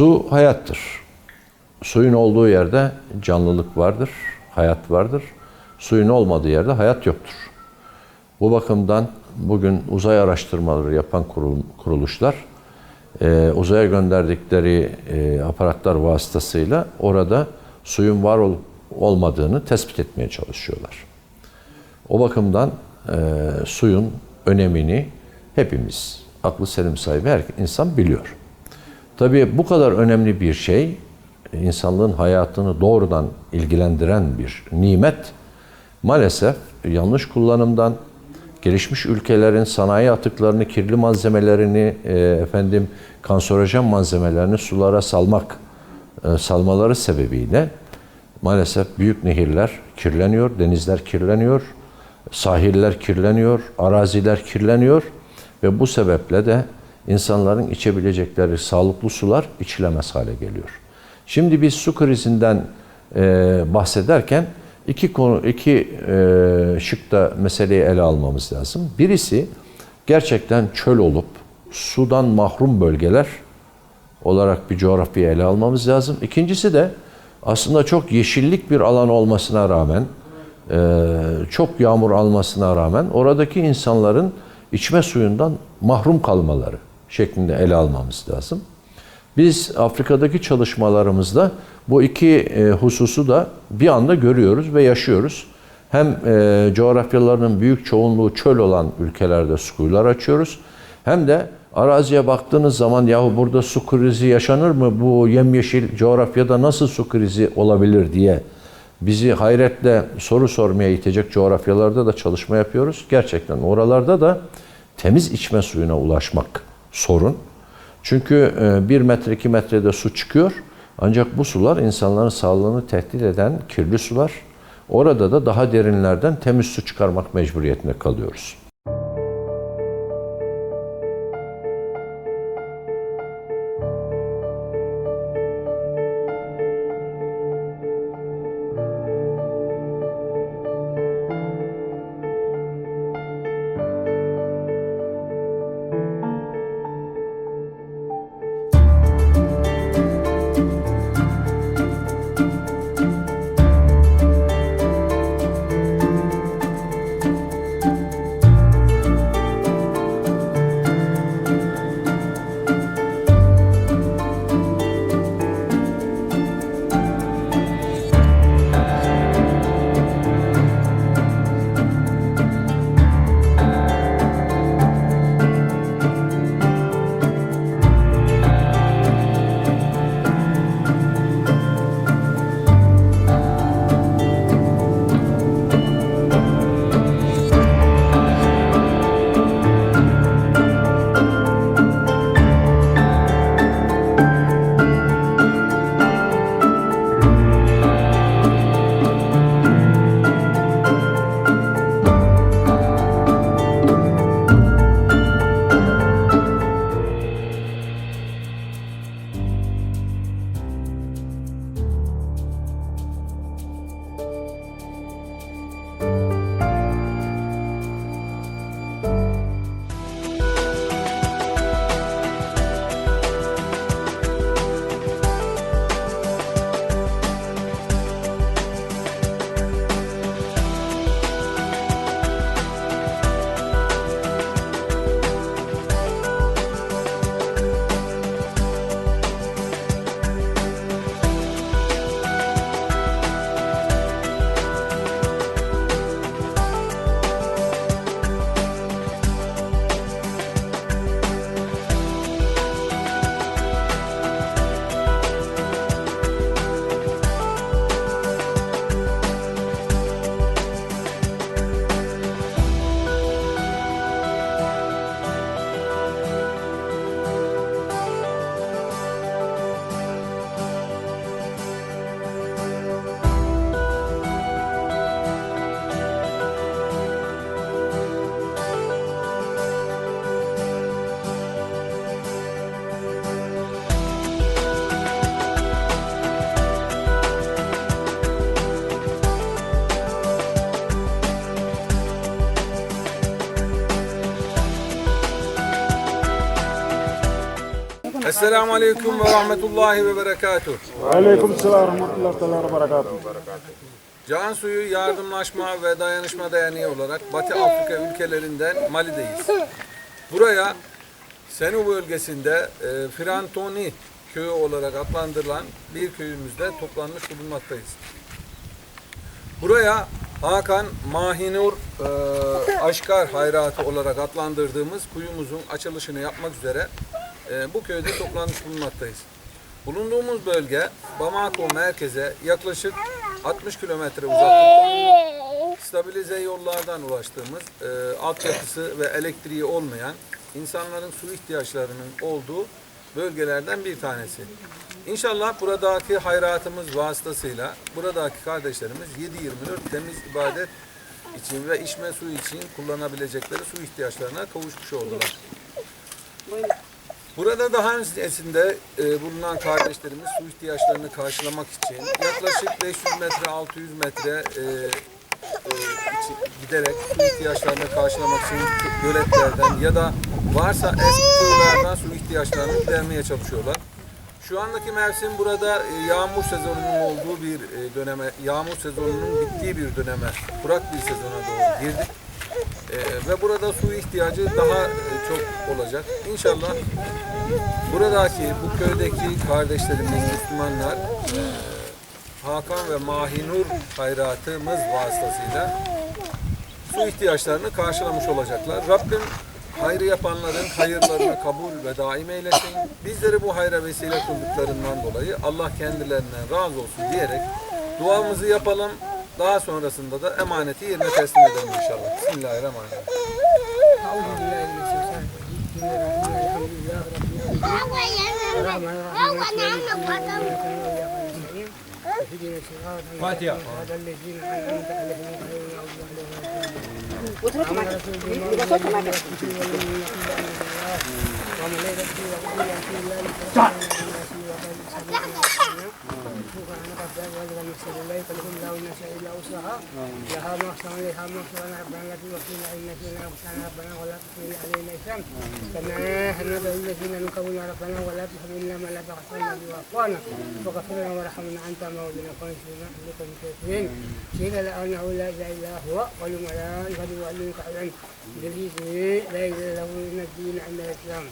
Su hayattır. Suyun olduğu yerde canlılık vardır, hayat vardır. Suyun olmadığı yerde hayat yoktur. Bu bakımdan bugün uzay araştırmaları yapan kurul- kuruluşlar e, uzaya gönderdikleri e, aparatlar vasıtasıyla orada suyun var olup olmadığını tespit etmeye çalışıyorlar. O bakımdan e, suyun önemini hepimiz, aklı selim sahibi her insan biliyor. Tabii bu kadar önemli bir şey, insanlığın hayatını doğrudan ilgilendiren bir nimet, maalesef yanlış kullanımdan, gelişmiş ülkelerin sanayi atıklarını, kirli malzemelerini, e, efendim kanserojen malzemelerini sulara salmak, e, salmaları sebebiyle maalesef büyük nehirler kirleniyor, denizler kirleniyor, sahiller kirleniyor, araziler kirleniyor ve bu sebeple de insanların içebilecekleri sağlıklı sular içilemez hale geliyor. Şimdi biz su krizinden e, bahsederken iki konu iki e, şıkta meseleyi ele almamız lazım. Birisi gerçekten çöl olup sudan mahrum bölgeler olarak bir coğrafyayı ele almamız lazım. İkincisi de aslında çok yeşillik bir alan olmasına rağmen, e, çok yağmur almasına rağmen oradaki insanların içme suyundan mahrum kalmaları şeklinde ele almamız lazım. Biz Afrika'daki çalışmalarımızda bu iki e, hususu da bir anda görüyoruz ve yaşıyoruz. Hem e, coğrafyalarının büyük çoğunluğu çöl olan ülkelerde su kuyular açıyoruz. Hem de araziye baktığınız zaman yahu burada su krizi yaşanır mı? Bu yemyeşil coğrafyada nasıl su krizi olabilir diye bizi hayretle soru sormaya itecek coğrafyalarda da çalışma yapıyoruz. Gerçekten oralarda da temiz içme suyuna ulaşmak sorun. Çünkü e, bir metre iki metrede su çıkıyor. Ancak bu sular insanların sağlığını tehdit eden kirli sular. Orada da daha derinlerden temiz su çıkarmak mecburiyetinde kalıyoruz. Esselamu Aleyküm ve Rahmetullahi ve Berekatuhu. Aleyküm selam rahmetullahi teala ve berekatuhu. Can Suyu Yardımlaşma ve Dayanışma Derneği olarak Batı Afrika ülkelerinden Mali'deyiz. Buraya Senu bölgesinde e, Frantoni köyü olarak adlandırılan bir köyümüzde toplanmış bulunmaktayız. Buraya Hakan Mahinur e, Aşkar Hayratı olarak adlandırdığımız kuyumuzun açılışını yapmak üzere e, bu köyde toplanmış bulunmaktayız. Bulunduğumuz bölge Bamako merkeze yaklaşık 60 kilometre uzaklıkta stabilize yollardan ulaştığımız e, altyapısı ve elektriği olmayan insanların su ihtiyaçlarının olduğu bölgelerden bir tanesi. İnşallah buradaki hayratımız vasıtasıyla buradaki kardeşlerimiz 7-24 temiz ibadet için ve içme suyu için kullanabilecekleri su ihtiyaçlarına kavuşmuş oldular. Burada daha öncesinde e, bulunan kardeşlerimiz su ihtiyaçlarını karşılamak için yaklaşık 500 metre 600 metre e, e, giderek su ihtiyaçlarını karşılamak için göletlerden ya da varsa eski kuyulardan su ihtiyaçlarını gidermeye çalışıyorlar. Şu andaki mevsim burada e, yağmur sezonunun olduğu bir e, döneme, yağmur sezonunun bittiği bir döneme, kurak bir sezona doğru girdik. E, ve burada su ihtiyacı daha çok olacak. İnşallah buradaki, bu köydeki kardeşlerimiz, Müslümanlar e, Hakan ve Mahinur hayratımız vasıtasıyla su ihtiyaçlarını karşılamış olacaklar. Rabbim hayrı yapanların hayırlarını kabul ve daim eylesin. Bizleri bu hayra vesile kıldıklarından dolayı Allah kendilerinden razı olsun diyerek duamızı yapalım. Daha sonrasında da emaneti yerine teslim edelim inşallah. Bismillahirrahmanirrahim. أعوذ بالله من الشيطان الرجيم بسم الله فوق عن قدام والغى يسر الله يكلكم الله ان شاء الا وسعها لها ما احسن اليها ما احسن ربنا لا توكلنا الا فينا واحسن ربنا ولا تحمل علينا اثم كما حمد الذين نكونا ربنا ولا تحملنا ما لا طاقه لنا به واعطانا واغفر لنا وارحمنا انت مولانا فانصرنا عليك بالكافرين قيل لأنه لا اله الا هو والملائكه يعلمك علم بالذي لا اله الا هو ان الدين عند الاسلام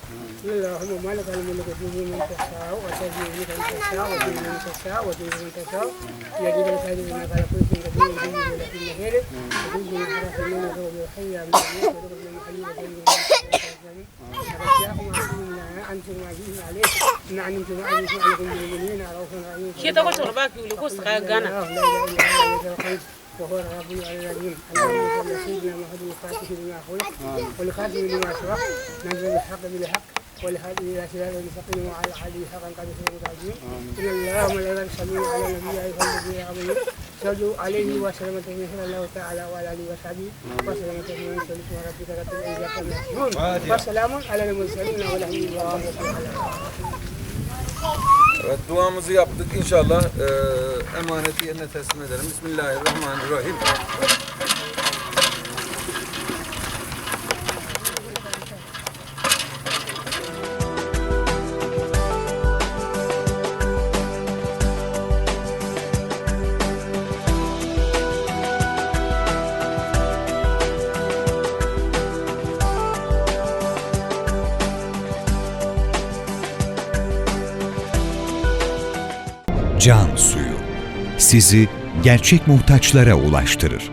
اللهم مالك الملك تؤتي من تشاء وتذل من تشاء وتذل من تشاء وتنكسر يجد الكذب ما فلكوت من كثير من دون في غيره وكنت من حرف من ذو يحيى من يحيى من حليل بين شيء تقول ترباك يقول لك سقاقنا وهو الرب العليم اللهم صل على سيدنا محمد الفاتح لما خلق والخاتم لما سبق نزل الحق بالحق والهادي إلى صراط المستقيم وعلى اله حقا قد سير العظيم إن الله وملائكته يصلون على النبي أيها الذين آمنوا. صلوا عليه وسلم تسليما. الله تعالى وعلى آله وصحبه. وسلم تسليما. اسم ربك رب العزة عما يصفون. وسلام على المرسلين. والحمد لله رب العالمين. Evet duamızı yaptık. İnşallah e, emaneti yerine teslim edelim. Bismillahirrahmanirrahim. Can suyu. Sizi gerçek muhtaçlara ulaştırır.